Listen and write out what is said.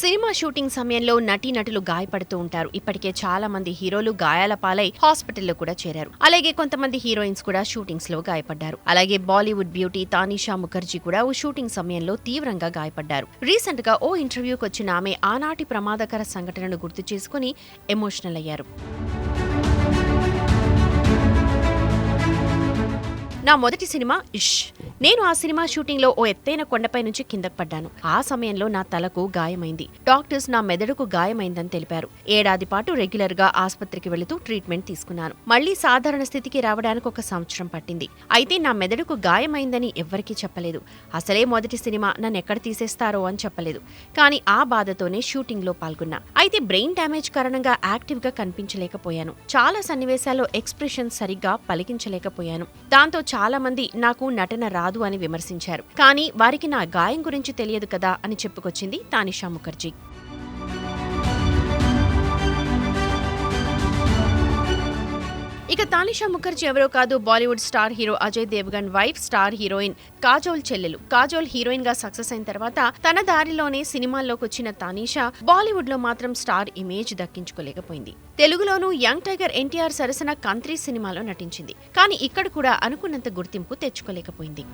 Cinema shooting సమయంలో నటీనటులు గాయపడుతూ ఉంటారు. ఇప్పటికే చాలా మంది హీరోలు గాయాల పాలై హాస్పిటల్లో కూడా చేరారు. అలాగే కొంతమంది హీరోయిన్స్ కూడా షూటింగ్స్లో గాయపడ్డారు. అలాగే బాలీవుడ్ బ్యూటీ తానిషా ముఖర్జీ కూడా ఓ షూటింగ్ సమయంలో తీవ్రంగా గాయపడ్డారు. రీసెంట్గా ఓ ఇంటర్వ్యూకి వచ్చిన ఆమె ఆనాటి ప్రమాదకర సంఘటనను గుర్తు చేసుకుని ఎమోషనల్ అయ్యారు. నా మొదటి సినిమా ఇష్. నేను ఆ సినిమా షూటింగ్లో ఓ ఎత్తైన కొండపై నుంచి కిందకు పడ్డాను. ఆ సమయంలో నా తలకు గాయమైంది. డాక్టర్స్ నా మెదడుకు గాయమైందని తెలిపారు. ఏడాది పాటు రెగ్యులర్గా ఆసుపత్రికి వెళుతూ ట్రీట్మెంట్ తీసుకున్నాను. మళ్ళీ సాధారణ స్థితికి రావడానికి ఒక సంవత్సరం పట్టింది. అయితే నా మెదడుకు గాయమైందని ఎవ్వరికీ చెప్పలేదు. అసలే మొదటి సినిమా నన్ను ఎక్కడ తీసేస్తారో అని చెప్పలేదు. కానీ ఆ బాధతోనే షూటింగ్లో పాల్గొన్నా. అయితే బ్రెయిన్ డ్యామేజ్ కారణంగా యాక్టివ్గా కనిపించలేకపోయాను. చాలా సన్నివేశాల్లో ఎక్స్ప్రెషన్ సరిగ్గా పలికించలేకపోయాను. దాంతో చాలామంది నాకు నటన రాదు అని విమర్శించారు. కానీ వారికి నా గాయం గురించి తెలియదు కదా అని చెప్పుకొచ్చింది తానిషా ముఖర్జీ. ఇక తానిషా ముఖర్జీ ఎవరో కాదు Bollywood star hero Ajay Devgan wife star heroine Kajol చెల్లెలు. కాజోల్ హీరోయిన్గా సక్సెస్ అయిన తర్వాత తన దారిలోనే సినిమాల్లోకి వచ్చిన తానిషా బాలీవుడ్లో మాత్రం స్టార్ ఇమేజ్ దక్కించుకోలేకపోయింది. తెలుగులోనూ యంగ్ టైగర్ ఎన్టీఆర్ సరసన కంత్రీ సినిమాలో నటించింది. కానీ ఇక్కడ కూడా అనుకున్నంత గుర్తింపు తెచ్చుకోలేకపోయింది.